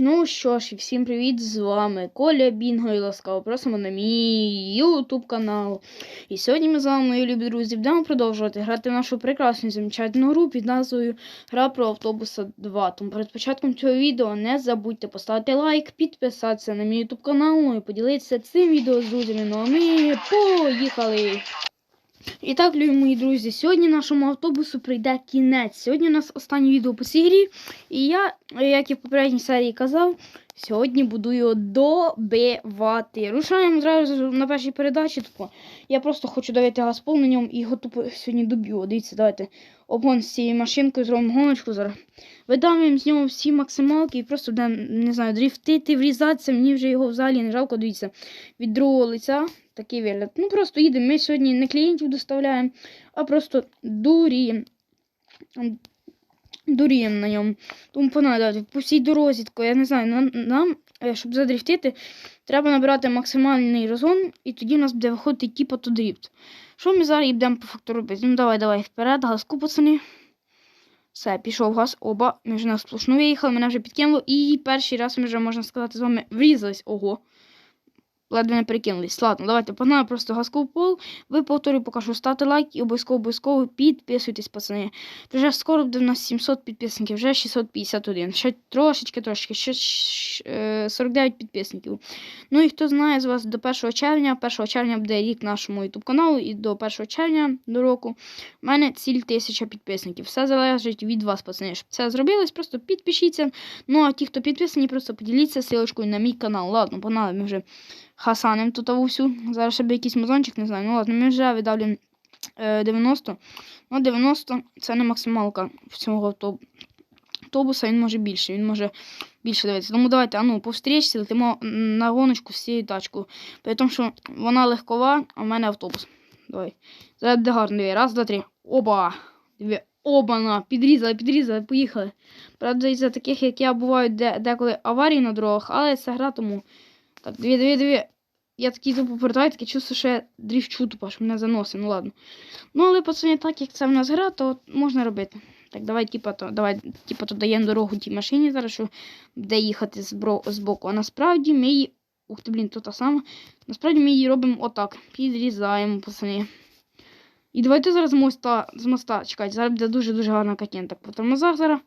Ну що ж, і всім привіт! З вами Коля Бінго і ласкаво просимо на мій YouTube канал. І сьогодні ми з вами, мої любі друзі, будемо продовжувати грати в нашу прекрасну замечательну гру під назвою Гра про автобуса 2. Тому перед початком цього відео не забудьте поставити лайк, підписатися на мій YouTube канал ну і поділитися цим відео з друзями. Ну а ми поїхали! І так, любі мої друзі, сьогодні нашому автобусу прийде кінець. Сьогодні у нас останнє відео по цій грі. І я, як і в попередній серії казав, сьогодні буду його добивати. Рушаємо зразу на першій передачі. Тупо. Я просто хочу давити газ ньому і його тупо сьогодні доб'ю. Дивіться, давайте обгон з цією машинкою, зробимо гоночку зараз. Видавимо з нього всі максималки і просто будемо, не знаю, дріфтити, врізатися. Мені вже його взагалі не жалко, дивіться, від другого лиця. Такий вигляд. Ну просто їдемо. Ми сьогодні не клієнтів доставляємо, а просто дуріємо. Дуріємо на ньому. Тому понадати по всій дорозі, я не знаю, нам, нам, щоб задріфтити, треба набирати максимальний розгон, і тоді у нас буде виходити типу то дріфт. Що ми зараз будемо по факту робити? Ну давай, давай вперед, газку, пацани. Все, пішов газ, оба. Ми вже на сплошну виїхали, мене вже підкинуло. І перший раз ми вже, можна сказати, з вами врізались. Ого ледве не перекинулись. Ладно, давайте погнали просто газку в пол. Ви повторюю, покажу, ставте лайк і обов'язково обов'язково підписуйтесь, пацани. Вже скоро буде у нас 700 підписників, вже 651. Ще трошечки, трошечки, ще 49 підписників. Ну і хто знає з вас до 1 червня, 1 червня буде рік нашому YouTube каналу, і до 1 червня до року у мене ціль 1000 підписників. Все залежить від вас, пацани. Щоб це зробилось, просто підпишіться. Ну а ті, хто підписані, просто поділіться силочкою на мій канал. Ладно, погнали, ми вже хасаним тут всю. Зараз ще б якийсь мазончик, не знаю. Ну ладно, ми вже видавлюємо 90. Ну, 90 це не максималка цього автобуса, він може більше, він може більше дивитися. Тому давайте, а ну, повстрічці, летимо на гоночку з цією тачкою. При тому, що вона легкова, а в мене автобус. Давай. Зараз гарно. Раз, два, три. Оба! Дві. Оба-на! Підрізали, підрізали, поїхали. Правда, із-за таких, як я, бувають деколи аварії на дорогах, але це гра тому. Дві, дві, дві. Я такий тупо повертаю, таке чувство, що я дріфчу тупо, що мене заносить, ну ладно. Ну, але пацани, так як це в нас гра, то можна робити. Так, давай, типа, то давай, типа, то даємо дорогу тій машині зараз, що буде їхати з боку. А насправді ми її. Ух ти, блін, то та сама. Насправді ми її робимо отак. Підрізаємо, пацани. І давайте зараз з моста, з моста чекайте, зараз буде дуже-дуже гарна картина. Так, по тормозах зараз.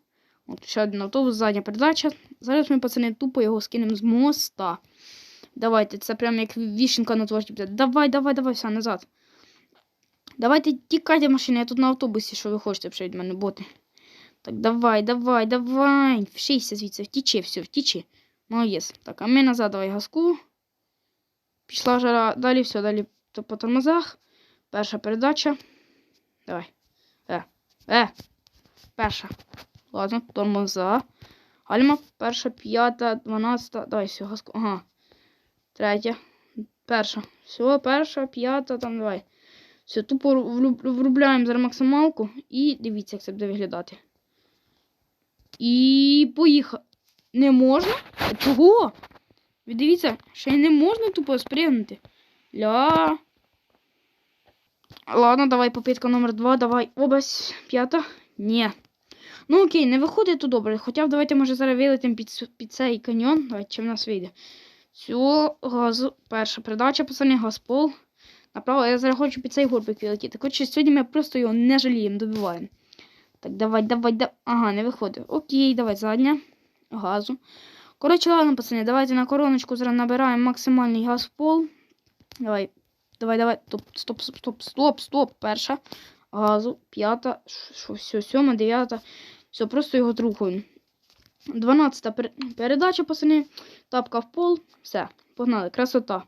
От ще один автобус, задня передача. Зараз ми, пацани, тупо його скинемо з моста. Давайте, це прям як вішенка на торті буде. Давай, давай, давай, все, назад. Давайте тікайте машини, я тут на автобусі, що ви хочете вже від мене боти. Так, давай, давай, давай. Вшийся звідси, втічи, все, втічи. Молодець. Так, а ми назад давай газку. Пішла жара. Далі все, далі по тормозах. Перша передача. Давай. Е. Е. Перша. Ладно, тормоза. Гальма, перша, п'ята, дванадцята. Давай, все, газку. Ага. Третя. Перша. Все, перша, п'ята, там давай. Все, тупо врубляємо зараз максималку і дивіться, як це буде виглядати. І поїхали. Не можна? Чого? Ви дивіться, ще й не можна тупо спригнути. Ля. Ладно, давай попитка номер два, давай. Обась, п'ята. Ні. Ну окей, не виходить то добре. Хоча давайте, може, зараз вилетимо під, під цей каньйон. Давайте, чи в нас вийде. Цю газу. Перша передача, пацани, газпол. Направо, я зараз хочу під цей горбик вилетіти. Коротше, сьогодні ми просто його не жаліємо, добиваємо. Так, давай, давай, давай. Ага, не виходить. Окей, давай, задня. Газу. Коротше, ладно, пацани, давайте на короночку зараз набираємо максимальний газ в пол. Давай. Давай, давай. Стоп, стоп, стоп, стоп, стоп. Перша. Газу. П'ята. Що, сьома, дев'ята. Все, просто його трухаємо. 12 передача, пацани. Тапка в пол. Все, погнали. Красота.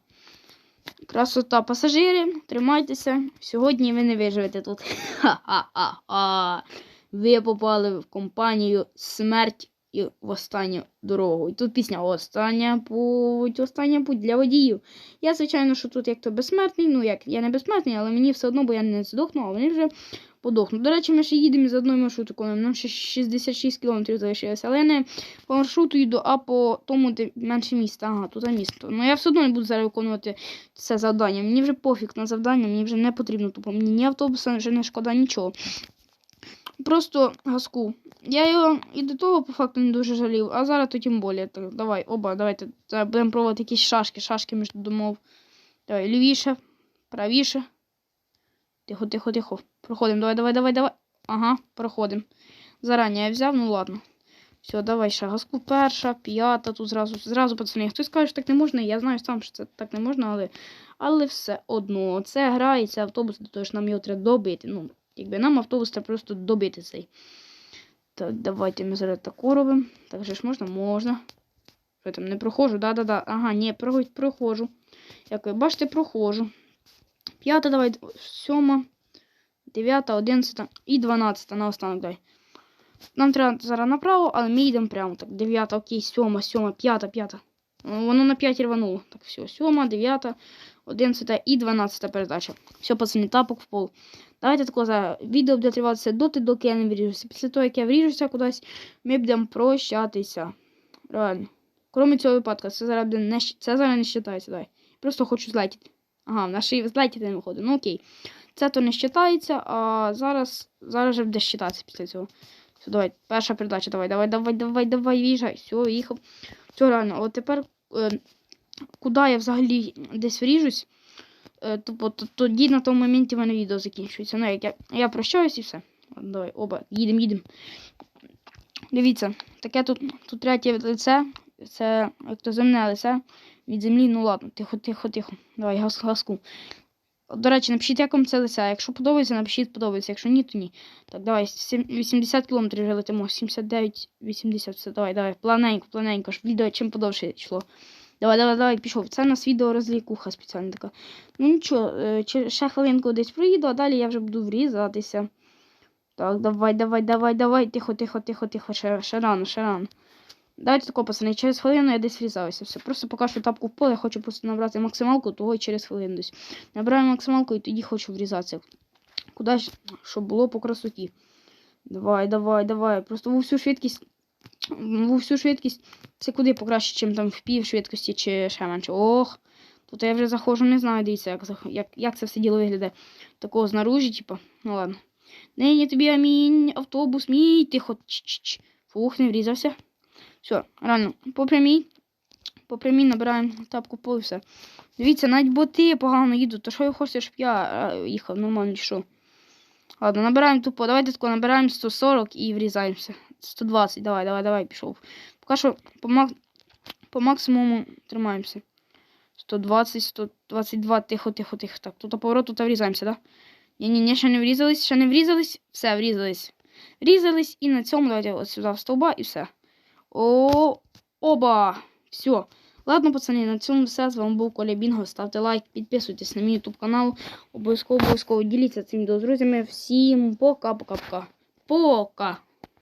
Красота пасажири. Тримайтеся. Сьогодні ви не виживете тут. Ха-ха-ха. Ви попали в компанію смерть і в останню дорогу. І тут пісня Остання путь, остання путь для водіїв. Я, звичайно, що тут як то безсмертний. Ну, як я не безсмертний, але мені все одно, бо я не здохну, а вони вже подохну. До речі, ми ще їдемо з одною маршрутою, нам ще 66 кілометрів залишилося. Але не по маршруту йду, а по тому, де менше міста. Ага, тут місто. Ну я все одно не буду зараз виконувати це завдання. Мені вже пофіг на завдання, мені вже не потрібно тупо. Мені ні автобуса, вже не шкода нічого. Просто газку. Я його і до того по факту не дуже жалів, а зараз то тим більше. Так, давай, оба, давайте будемо пробувати якісь шашки, шашки між домов. Давай, лівіше, правіше. Тихо, тихо, тихо. Проходимо. Давай, давай, давай, давай. Ага, проходимо. Зарані я взяв, ну ладно. Все, давай ще газку перша, п'ята, тут зразу, зразу, пацани. Хтось каже, що так не можна. Я знаю сам, що це так не можна, але, але все одно. Це гра і це автобус, того, що нам його треба добити. Ну, якби нам автобус треба просто добити цей. Так, давайте ми зараз таку робимо. Так же ж можна? Можна. Що я там не проходжу? Да-да-да. Ага, ні, про- проходжу. Як ви бачите, проходжу. П'ята, давай, сьома, дев'ята, одинадцята і дванадцята на останок дай. Нам треба зараз направо, але ми йдемо прямо. Так, дев'ята, окей, сьома, сьома, п'ята, п'ята. Е, Воно на п'ять рвануло. Так, все, сьома, дев'ята, одинадцята і дванадцята передача. Все, пацани, тапок в пол. Давайте тако за відео буде триватися доти, доки я не вріжуся. Після того, як я вріжуся кудись, ми будемо прощатися. Реально. Кроме цього випадку, це зараз не це зараз не вважається. Давай. Просто хочу злетіти. Ага, в нашій злетіти не виходить. Ну окей. Це то не вважається, а зараз, зараз вже буде вважатися після цього. Все, давай, перша передача, давай, давай, давай, давай, давай, в'їжджай. Все, їхав. Все, реально, от тепер, е, куди я взагалі десь вріжусь, е, то, то, то, тоді на тому моменті в мене відео закінчується. Ну, як я, я прощаюсь і все. Давай, оба, їдемо, їдемо. Дивіться, таке тут, тут третє лице, це як то земне лице від землі. Ну ладно, тихо, тихо, тихо. Давай, газ, газку. До речі, напишіть, як вам це лице. Якщо подобається, напишіть подобається. Якщо ні, то ні. Так, давай, 80 кілометрів вже летимо. 79, 80, все, давай, давай. Планенько, планенько, щоб відео чим подовше йшло. Давай, давай, давай, пішов. Це у нас відео розлікуха спеціальна така. Ну нічого, е, ще хвилинку десь проїду, а далі я вже буду врізатися. Так, давай, давай, давай, давай. Тихо, тихо, тихо, тихо. Ще, ще рано, ще рано. Давайте тако, пацани, через хвилину я десь врізаюся. Все. Просто поки що тапку в поле, я хочу просто набрати максималку, того і через хвилину десь. Набираю максималку і тоді хочу врізатися. Куди ж, щоб було по красоті. Давай, давай, давай. Просто в всю швидкість. В всю швидкість. Це куди покраще, ніж там в пів швидкості чи ще менше. Ох. Тут я вже заходжу, не знаю, дивіться, як, як, як це все діло виглядає. Такого знаружі, типу. Ну ладно. Нині тобі амінь, автобус мій, тихо. Ч-ч-ч. Фух, не врізався. Все, реально, по прямій. По прямій набираємо тапку по все. Дивіться, навіть боти погано їдуть. То що ви хочете, щоб я е, їхав нормально чи що? Ладно, набираємо тупо. Давайте тако набираємо 140 і врізаємося. 120, давай, давай, давай, пішов. Поки що по, мак... по максимуму тримаємося. 120, 122, тихо, тихо, тихо. Так, тут поворот, тут врізаємося, так? Да? Ні, ні, ні, ще не врізались, ще не врізались. Все, врізались. Врізались і на цьому давайте от сюди в стовба і все. О, оба! Все. Ладно, пацани, на цьому все. З вами був Коля Бінго. Ставте лайк, підписуйтесь на мій YouTube канал. Обов'язково обов'язково діліться цим відео з друзями. Всім пока-пока-пока. Пока!